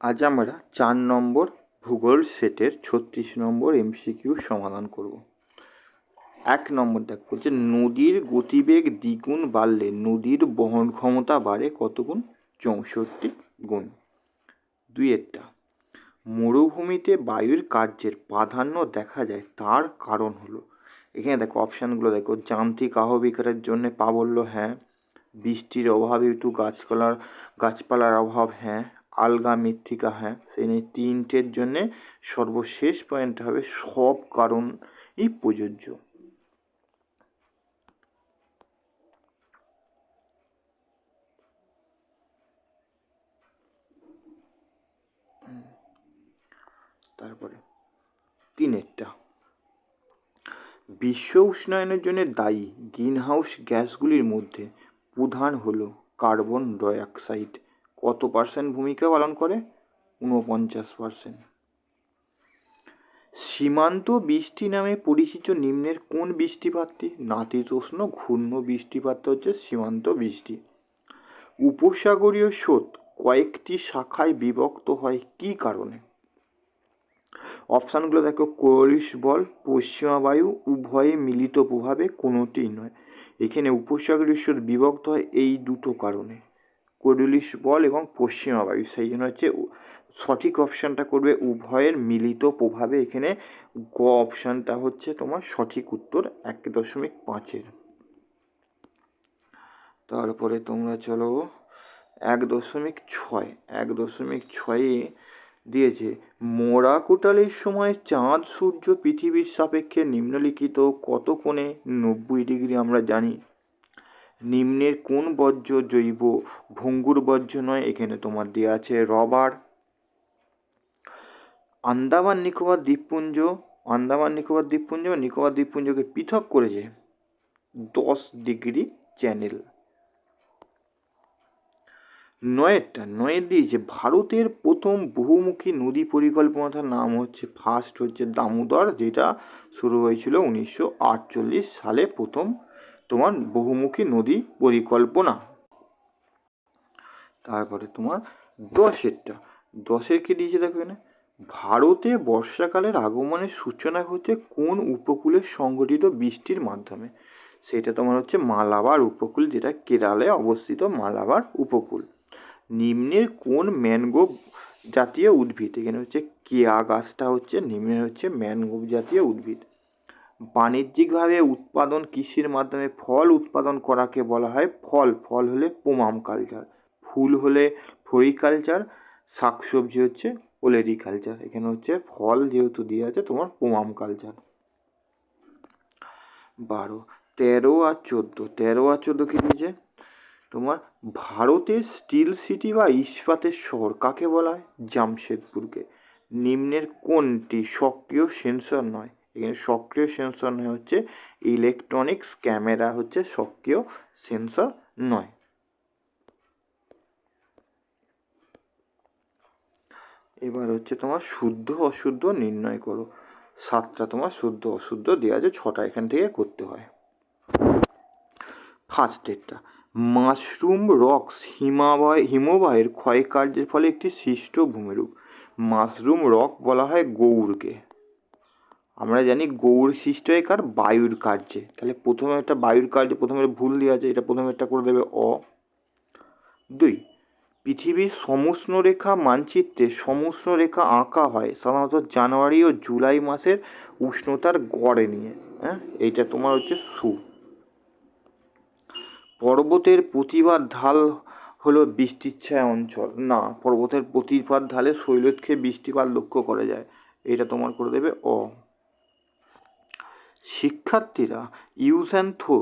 আজ আমরা চার নম্বর ভূগোল সেটের ছত্রিশ নম্বর এমসিকিউ সমাধান করব। এক নম্বর দেখ, বলছে নদীর গতিবেগ দ্বিগুণ বাড়লে নদীর বহন ক্ষমতা বাড়ে কত গুণ? চৌষট্টি গুণ। দুইয়েরটা মরুভূমিতে বায়ুর কার্যের প্রাধান্য দেখা যায় তার কারণ হলো। এখানে দেখো, অপশানগুলো দেখো, যান্ত্রিক আহবিকারের জন্য প্রাবল্য হ্যাঁ বৃষ্টির অভাবে একটু গাছপালার গাছপালার অভাব হ্যাঁ আলগা মৃত্তিকা হ্যাঁ সেই তিনটের জন্যে সর্বশেষ পয়েন্ট হবে সব কারণই প্রযোজ্য। তারপরে তিনেরটা। বিশ্ব উষ্ণায়নের জন্য দায়ী গ্রিনহাউস গ্যাসগুলির মধ্যে প্রধান হলো কার্বন ডাইঅক্সাইড কত পার্সেন্ট ভূমিকা পালন করে? ঊনপঞ্চাশ পার্সেন্ট। সীমান্ত বৃষ্টি নামে পরিচিত নিম্নের কোন বৃষ্টিপাতটি? নাতিশীতোষ্ণ ঘূর্ণ বৃষ্টিপাতটা হচ্ছে সীমান্ত বৃষ্টি। উপসাগরীয় স্রোত কয়েকটি শাখায় বিভক্ত হয় কী কারণে? অপশানগুলো দেখো, কোয়ালিশ বল, পশ্চিমা বায়ু, উভয়ে মিলিত প্রভাবে কোনোটিই নয়। এখানে উপসাগরীয় স্রোত বিভক্ত হয় এই দুটো কারণে। কোডুলিশ বল এবং পশ্চিমা বায়ু সেই জন্য হচ্ছে সঠিক অপশানটা করবে উভয়ের মিলিত প্রভাবে। এখানে গ অপশানটা হচ্ছে তোমার সঠিক উত্তর এক দশমিক পাঁচের। তারপরে তোমরা চলো এক দশমিক ছয়। এক দশমিক ছয়ে দিয়েছে মোরা কোটালের সময় চাঁদ সূর্য পৃথিবীর সাপেক্ষে নিম্নলিখিত কত কোণে? নব্বই ডিগ্রি আমরা জানি। নিম্নের কোন বর্জ্য জৈব? ভঙ্গুর বর্জ্য নয়, এখানে তোমার দেওয়া আছে রবার। আন্দামান নিকোবর দ্বীপপুঞ্জ, আন্দামান নিকোবর দ্বীপপুঞ্জ বা নিকোবর দ্বীপপুঞ্জকে পৃথক করেছে দশ ডিগ্রি চ্যানেল। নয়েরটা নয়ের দিয়েছে ভারতের প্রথম বহুমুখী নদী পরিকল্পনাটার নাম হচ্ছে ফার্স্ট হচ্ছে দামোদর, যেটা শুরু হয়েছিল উনিশশো আটচল্লিশ সালে প্রথম তোমার বহুমুখী নদী পরিকল্পনা। তারপরে তোমার দশেরটা। দশের কি দিয়েছে দেখো এখানে? ভারতে বর্ষাকালের আগমনের সূচনা হচ্ছে কোন উপকূলে সংঘটিত বৃষ্টির মাধ্যমে? সেটা তোমার হচ্ছে মালাবার উপকূল, যেটা কেরালে অবস্থিত মালাবার উপকূল। নিম্নের কোন ম্যানগ্রোভ জাতীয় উদ্ভিদ? এখানে হচ্ছে কেয়া গাছটা হচ্ছে, নিম্নের হচ্ছে ম্যানগ্রোভ জাতীয় উদ্ভিদ। বাণিজ্যিকভাবে উৎপাদন কৃষির মাধ্যমে ফল উৎপাদন করাকে বলা হয় ফল। ফল হলে পোমাম কালচার, ফুল হলে ফ্লোরিকালচার শাকসবজি হচ্ছে ওলেরিকালচার এখানে হচ্ছে ফল যেহেতু দিয়ে আছে, তোমার পোমাম কালচার। বারো, তেরো আর চোদ্দ। তেরো আর চোদ্দ কী দিয়েছে? তোমার ভারতের স্টিল সিটি বা ইস্পাতের শহর কাকে বলা হয়? জামশেদপুরকে। নিম্নের কোনটি সক্রিয় সেন্সর নয়? এখানে সক্রিয় সেন্সর নয়, হচ্ছে ইলেকট্রনিক্স ক্যামেরা হচ্ছে সক্রিয় সেন্সর নয়। এবার হচ্ছে তোমার শুদ্ধ অশুদ্ধ নির্ণয় করো। সাতটা তোমার শুদ্ধ অশুদ্ধ দেওয়া আছে, ছটা এখান থেকে করতে হয়। ফার্স্ট ডেটটা মাশরুম রক্স হিমাবয় হিমবাহের ক্ষয়কার্যের ফলে একটি সৃষ্ট ভূমিরূপ। মাশরুম রক বলা হয় গৌড়কে আমরা জানি গৌড় সৃষ্ট হয় কার বায়ুর কার্যে। তাহলে প্রথমে একটা বায়ুর কার্যে প্রথমে ভুল দেওয়া আছে, এটা প্রথমে একটা করে দেবে অ। দুই, পৃথিবীর সমুষ্ণ রেখা মানচিত্রে সমুষ্ণ রেখা আঁকা হয় সাধারণত জানুয়ারি ও জুলাই মাসের উষ্ণতার গড়ে নিয়ে হ্যাঁ? এইটা তোমার হচ্ছে সু। পর্বতের প্রতিবাদ ঢাল হলো বৃষ্টির ছায়া অঞ্চল। না, পর্বতের প্রতিবাদ ঢালে শৈলক্ষে বৃষ্টিপাত লক্ষ্য করা যায়। এটা তোমার করে দেবে অ। শিক্ষার্থীরা অ্যান্ড থ্রো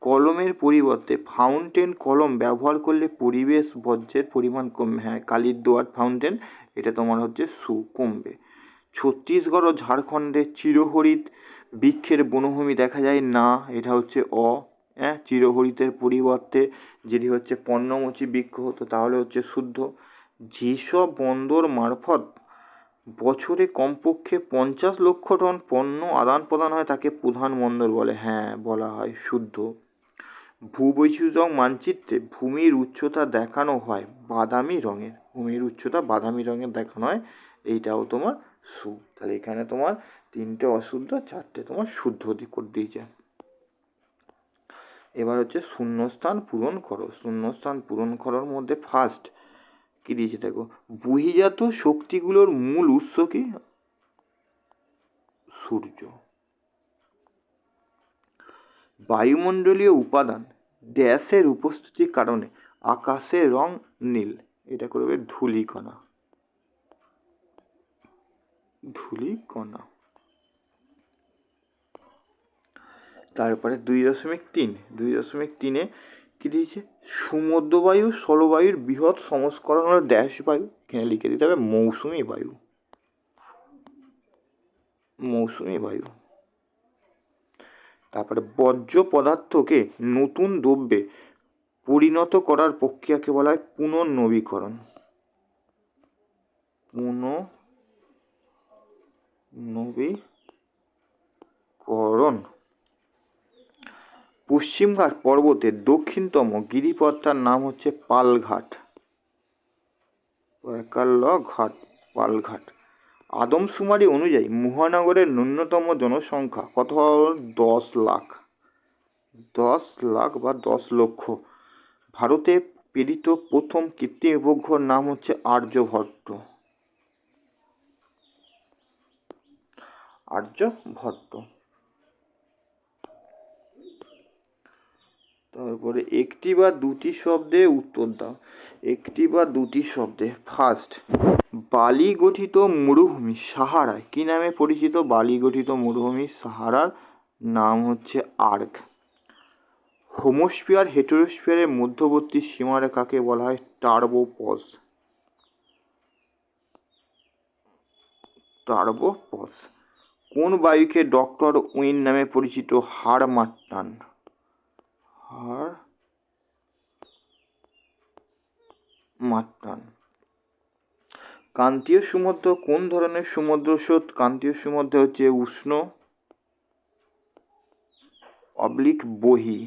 কলমের পরিবর্তে ফাউন্টেন কলম ব্যবহার করলে পরিবেশ বর্জ্যের পরিমাণ কমবে। হ্যাঁ কালির দোয়ার ফাউন্টেন, এটা তোমার হচ্ছে সু কমবে। ছত্তিশগড় ও ঝাড়খণ্ডে চিরহরিত বৃক্ষের বনভূমি দেখা যায় না, এটা হচ্ছে অ। হ্যাঁ চিরহরিতের পরিবর্তে যদি হচ্ছে পণ্যমোচী বৃক্ষ হতো তাহলে হচ্ছে শুদ্ধ। যেসব বন্দর মারফত বছরে কমপক্ষে পঞ্চাশ লক্ষ টন পণ্য আদান প্রদান হয় তাকে প্রধান বন্দর বলে। হ্যাঁ বলা হয়, শুদ্ধ। ভূবৈচিত্র্য মানচিত্রে ভূমির উচ্চতা দেখানো হয় বাদামি রঙের। ভূমির উচ্চতা বাদামি রঙের দেখানো হয়, এইটাও তোমার সু। তাহলে এখানে তোমার তিনটে অশুদ্ধ, চারটে তোমার শুদ্ধ করে দিয়েছে। এবার হচ্ছে শূন্যস্থান পূরণ করো। শূন্যস্থান পূরণ করার মধ্যে ফার্স্ট কী দিয়েছে দেখো? বহিজাত শক্তিগুলোর মূল উৎস কি? সূর্য। বায়ুমণ্ডলীয় উপাদান ড্যাশের উপস্থিতির কারণে আকাশের রং নীল। এটা করবে ধূলিকণা। ধূলিকণা। তারপরে দুই দশমিক তিন। দুই দশমিক তিনে কী দিয়েছে সমুদ্রবায়ু স্থলবায়ুর বৃহৎ সংস্করণ হলো ড্যাশ বায়ু। এখানে লিখে দিতে হবে মৌসুমি বায়ু। মৌসুমি বায়ু। তারপরে বর্জ্য পদার্থকে নতুন দ্রব্যে পরিণত করার প্রক্রিয়াকে বলা হয় পুনর্নবীকরণ। পুনর্নবীকরণ। পশ্চিমঘাট পর্বতের দক্ষিণতম গিরিপথটার নাম হচ্ছে পালঘাট। একাল্ল ঘাট, পালঘাট। আদমশুমারি অনুযায়ী মহানগরের ন্যূনতম জনসংখ্যা কত দশ লাখ। দশ লাখ বা দশ লক্ষ। ভারতে প্রেরিত প্রথম কৃত্রিম উপগ্রহর নাম হচ্ছে আর্যভট্ট। আর্যভট্ট। তারপরে একটি বা দুটি শব্দে উত্তর দাও। একটি বা দুটি শব্দে। ফার্স্ট বালি গঠিত মরুভূমি সাহারায় কী নামে পরিচিত? বালি গঠিত মরুভূমি সাহারার নাম হচ্ছে আর্ক। হোমোস্ফিয়ার, হেটেরোস্ফিয়ারের মধ্যবর্তী সীমারেখাকে বলা হয়? টার্বোপজ টার্বোপজ কোন বায়ুকে ডক্টর উইন নামে পরিচিত? হাড় হাড় মাট্টান কান্তীয় সমুদ্র কোন ধরনের সমুদ্র স্রোত? কান্তীয় সমুদ্র হচ্ছে উষ্ণ, অবলিক বহি।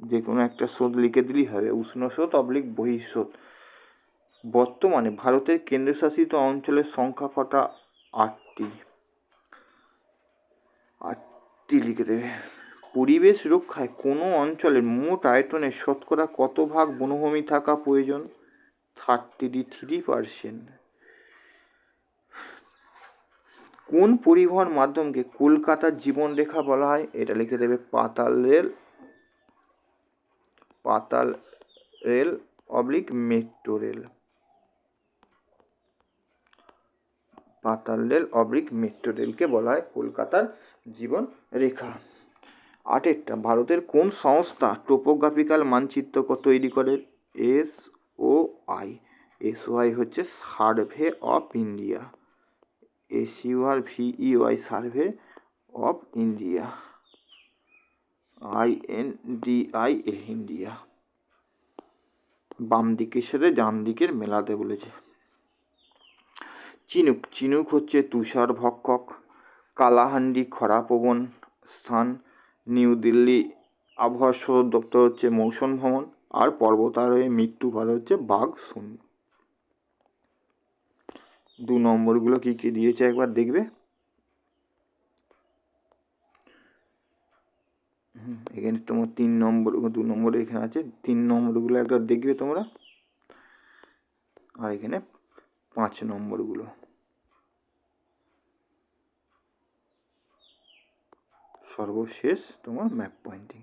যে কোনো একটা স্রোত লিখে দিলেই হবে। উষ্ণ স্রোত, অবলিক বহিঃস্রোত বর্তমানে ভারতের কেন্দ্রশাসিত অঞ্চলের সংখ্যা কটা আটটি। আটটি লিখে দেবে। পরিবেশ রক্ষায় কোনো অঞ্চলের মোট আয়তনের শতকরা কত ভাগ বনভূমি থাকা প্রয়োজন? থার্টি থ্রি পার্সেন্ট কোন পরিবহন মাধ্যমকে কলকাতার জীবনরেখা বলা হয়? এটা লিখে দেবে পাতাল রেল পাতাল রেল অবলিক মেট্রো রেল। পাতাল রেল অবলিক মেট্রো রেলকে বলা হয় কলকাতার জীবন রেখা আটেরটা। ভারতের কোন সংস্থা টোপোগ্রাফিক্যাল মানচিত্র তৈরি করে? S O I. S O I হচ্ছে survey of India. S U R V Y, survey of India. I N D I A, India. বাম দিকের সাথে ডান দিকের মেলাতে বলেছে। চিনুক। চিনুক হচ্ছে তুষার ভক্ষক। কালাহান্ডি খরাপ্রবণ স্থান। নিউ দিল্লি আবহাওয়া সদর দপ্তর হচ্ছে মৌসুম ভ্রমণ আর পর্বতারোহী মৃত্যু ভালো হচ্ছে বাঘ শুন দু নম্বরগুলো কী কী দিয়েছে একবার দেখবে? এখানে তোমার তিন নম্বর, দু নম্বরে এখানে আছে, তিন নম্বরগুলো একবার দেখবে তোমরা। আর এখানে পাঁচ নম্বরগুলো। সর্বশেষ তোমার ম্যাপ পয়েন্টিং